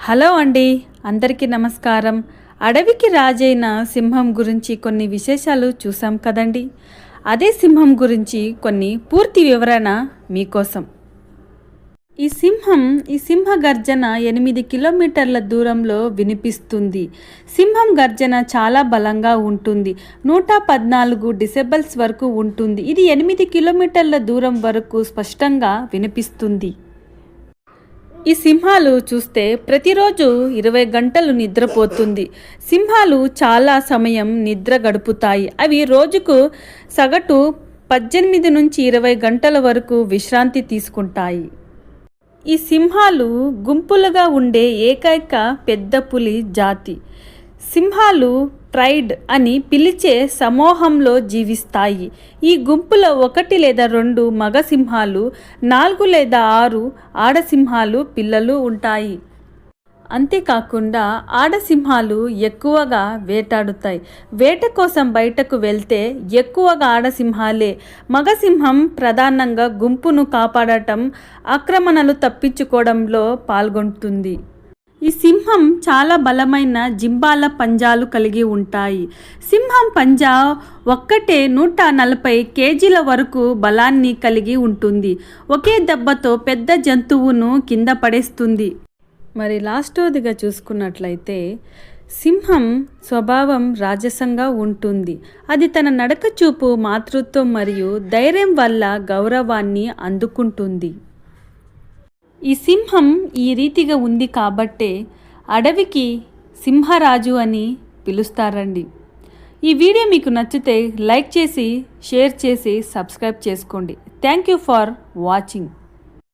Hello అండి అందరికీ నమస్కారం. అడవికి రాజైన సింహం గురించి కొన్ని విశేషాలు చూసాం కదండి. అదే సింహం గురించి కొన్ని పూర్తి వివరణ మీకోసం. ఈ సింహం ఈ సింహ గర్జన ఎనిమిది కిలోమీటర్ల దూరంలో వినిపిస్తుంది. సింహం గర్జన చాలా బలంగా ఉంటుంది. నూట పద్నాలుగు డిసెబల్స్ వరకు ఉంటుంది. ఇది ఎనిమిది కిలోమీటర్ల దూరం వరకు స్పష్టంగా వినిపిస్తుంది. ఈ సింహాలు చూస్తే ప్రతిరోజు ఇరవై గంటలు నిద్రపోతుంది. సింహాలు చాలా సమయం నిద్ర గడుపుతాయి. అవి రోజుకు సగటు పద్దెనిమిది నుంచి ఇరవై గంటల వరకు విశ్రాంతి తీసుకుంటాయి. ఈ సింహాలు గుంపులుగా ఉండే ఏకైక పెద్ద పులి జాతి. సింహాలు ట్రైడ్ అని పిలిచే సమూహంలో జీవిస్తాయి. ఈ గుంపులో ఒకటి లేదా రెండు మగ సింహాలు నాలుగు లేదా ఆరు ఆడసింహాలు పిల్లలు ఉంటాయి. అంతేకాకుండా ఆడసింహాలు ఎక్కువగా వేటాడుతాయి. వేట కోసం బయటకు వెళ్తే ఎక్కువగా ఆడసింహాలే మగసింహం ప్రధానంగా గుంపును కాపాడటం ఆక్రమణలు తప్పించుకోవడంలో పాల్గొంటుంది. ఈ సింహం చాలా బలమైన జింబాల పంజాలు కలిగి ఉంటాయి. సింహం పంజా ఒక్కటే నూట నలభై కేజీల వరకు బలాన్ని కలిగి ఉంటుంది. ఒకే దెబ్బతో పెద్ద జంతువును కింద పడేస్తుంది. మరి లాస్టోదిగా చూసుకున్నట్లయితే సింహం స్వభావం రాజసంగా ఉంటుంది. అది తన నడక చూపు మాతృత్వం మరియు ధైర్యం వల్ల గౌరవాన్ని అందుకుంటుంది. ఈ సింహం ఈ రీతిగా ఉంది కాబట్టే అడవికి సింహరాజు అని పిలుస్తారండి. ఈ వీడియో మీకు నచ్చితే లైక్ చేసి షేర్ చేసి సబ్స్క్రైబ్ చేసుకోండి. Thank you for watching